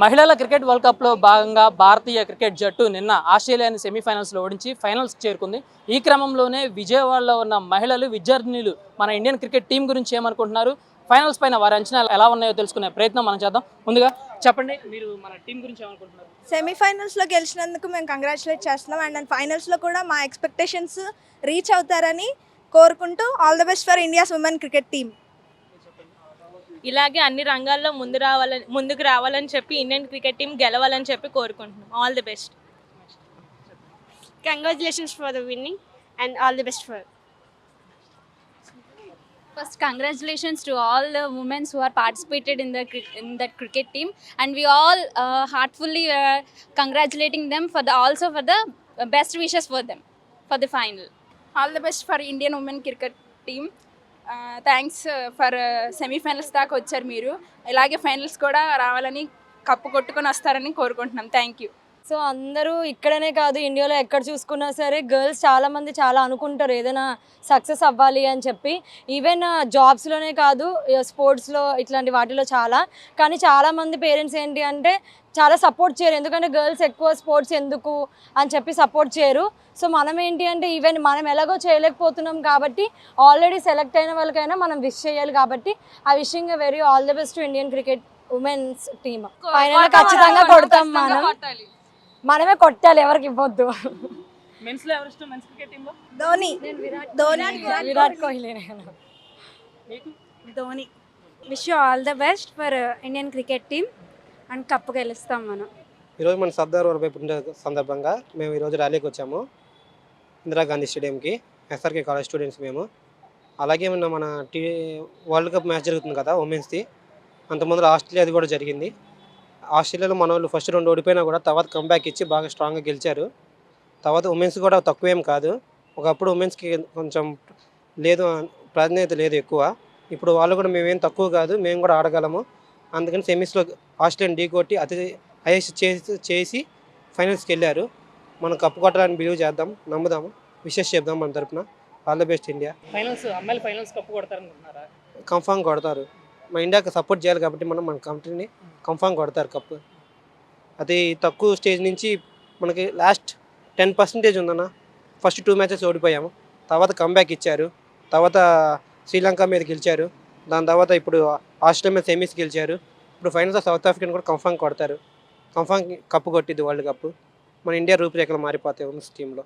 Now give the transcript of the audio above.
మహిళల cricket world కప్లో భాగంగా భారతీయ క్రికెట్ జట్టు నిన్న ఆస్ట్రేలియాని సెమీఫైనల్స్లో ఓడించి ఫైనల్స్ చేరుకుంది. ఈ క్రమంలోనే విజయవాడలో ఉన్న మహిళలు విద్యార్థినులు మన ఇండియన్ క్రికెట్ టీం గురించి ఏమనుకుంటున్నారు? ఫైనల్స్ పైన వారి అంచనాలు ఎలా ఉన్నాయో తెలుసుకునే ప్రయత్నం మనం చేద్దాం. ముందుగా చెప్పండి మీరు మన టీం గురించి ఏమనుకుంటున్నారు? సెమీఫైనల్స్లో గెలిచినందుకు మేము కంగ్రాచులేట్ చేస్తున్నాం. అండ్ ఫైనల్స్లో కూడా మా ఎక్స్పెక్టేషన్స్ రీచ్ అవుతారని కోరుకుంటూ all the best for India's women cricket team. ఇలాగే అన్ని రంగాల్లో ముందు రావాలని ముందుకు రావాలని చెప్పి ఇండియన్ క్రికెట్ టీం గెలవాలని చెప్పి కోరుకుంటున్నాం. All the best congratulations for the winning and all the best for first congratulations to all the womens who are participated in the in that cricket team and we all heartfully congratulating them for the also for the best wishes for them for the final all the best for Indian women cricket team thanks for semifinals దాకా వచ్చారు మీరు. ఇలాగే finals కూడా రావాలని cup కొట్టుకొని వస్తారని కోరుకుంటున్నాం. Thank you so అందరూ ఇక్కడనే కాదు ఇండియాలో ఎక్కడ చూసుకున్నా సరే గర్ల్స్ చాలా మంది చాలా అనుకుంటారు ఏదైనా సక్సెస్ అవ్వాలి అని చెప్పి. ఈవెన్ జాబ్స్లోనే కాదు స్పోర్ట్స్లో ఇట్లాంటి వాటిలో చాలా. కానీ చాలా మంది పేరెంట్స్ ఏంటి అంటే చాలా సపోర్ట్ చేయరు. ఎందుకంటే గర్ల్స్ ఎక్కువ స్పోర్ట్స్ ఎందుకు అని చెప్పి సపోర్ట్ చేయరు. సో మనం ఏంటి అంటే ఈవెన్ మనం ఎలాగో చేయలేకపోతున్నాం కాబట్టి ఆల్రెడీ సెలెక్ట్ అయిన వాళ్ళకైనా మనం విష్ చేయాలి కాబట్టి ఆ wishing very all the best women cricket womens team final ఖచ్చితంగా కొడతాం మనం. మనమే కొట్టాలి ఎవరికి ఇవ్వద్దు. మెన్స్లో ఎవరు ఇష్టం? మెన్స్ క్రికెట్ టీంలో? ధోని. ధోని విరాట్ కోహ్లీ. నేను. Dhoni. Wish all the best for Indian cricket team and cup గెలుస్తాం మనం. ఈరోజు మన సర్దార్ వల్లభాయ్ పుట్టిన సందర్భంగా మేము ఈరోజు ర్యాలీకి వచ్చాము. ఇందిరాగాంధీ స్టేడియంకి ఎస్ఆర్కే కాలేజ్ స్టూడెంట్స్ మేము. అలాగే మన మన టీ వరల్డ్ కప్ మ్యాచ్ జరుగుతుంది కదా ఉమెన్స్ది అంతకుముందు ఆస్ట్రేలియాది కూడా జరిగింది. ఆస్ట్రేలియాలో మన వాళ్ళు ఫస్ట్ రెండు ఓడిపోయినా కూడా తర్వాత కంబ్యాక్ ఇచ్చి బాగా స్ట్రాంగ్గా గెలిచారు. తర్వాత ఉమెన్స్ కూడా తక్కువేం కాదు. ఒకప్పుడు ఉమెన్స్కి కొంచెం లేదు ప్రాధాన్యత లేదు ఎక్కువ. ఇప్పుడు వాళ్ళు కూడా మేమేం తక్కువ కాదు మేము కూడా ఆడగలము. అందుకని సెమీస్లో ఆస్ట్రేలియన్ ఢీ కొట్టి అతి హైయెస్ట్ చేసి చేసి ఫైనల్స్కి వెళ్ళారు. మనం కప్పు కొట్టాలని బిలీవ్ చేద్దాం నమ్ముదాము. విషెస్ చెప్దాం మన తరపున. All the best India finals అమ్మాయిలు ఫైనల్స్ కప్పు కొడతారనుకుంటున్నారా? కన్ఫామ్ కొడతారు. మన ఇండియాకి సపోర్ట్ చేయాలి కాబట్టి మనం మన కంట్రీని కన్ఫామ్ కొడతారు కప్పు అది తక్కువ స్టేజ్ నుంచి మనకి లాస్ట్ టెన్ పర్సెంటేజ్ ఉందన్న. ఫస్ట్ టూ మ్యాచెస్ ఓడిపోయాము. తర్వాత కంబ్యాక్ ఇచ్చారు. తర్వాత శ్రీలంక మీద గెలిచారు. దాని తర్వాత ఇప్పుడు ఆస్ట్రేలియా మీద సెమీస్ గెలిచారు. ఇప్పుడు ఫైనల్స్ సౌత్ ఆఫ్రికన్ కూడా కన్ఫామ్ కొడతారు. కన్ఫామ్ కప్పు కొట్టింది వరల్డ్ కప్ మన ఇండియా రూపురేఖలు మారిపోతాయి ఉన్న టీంలో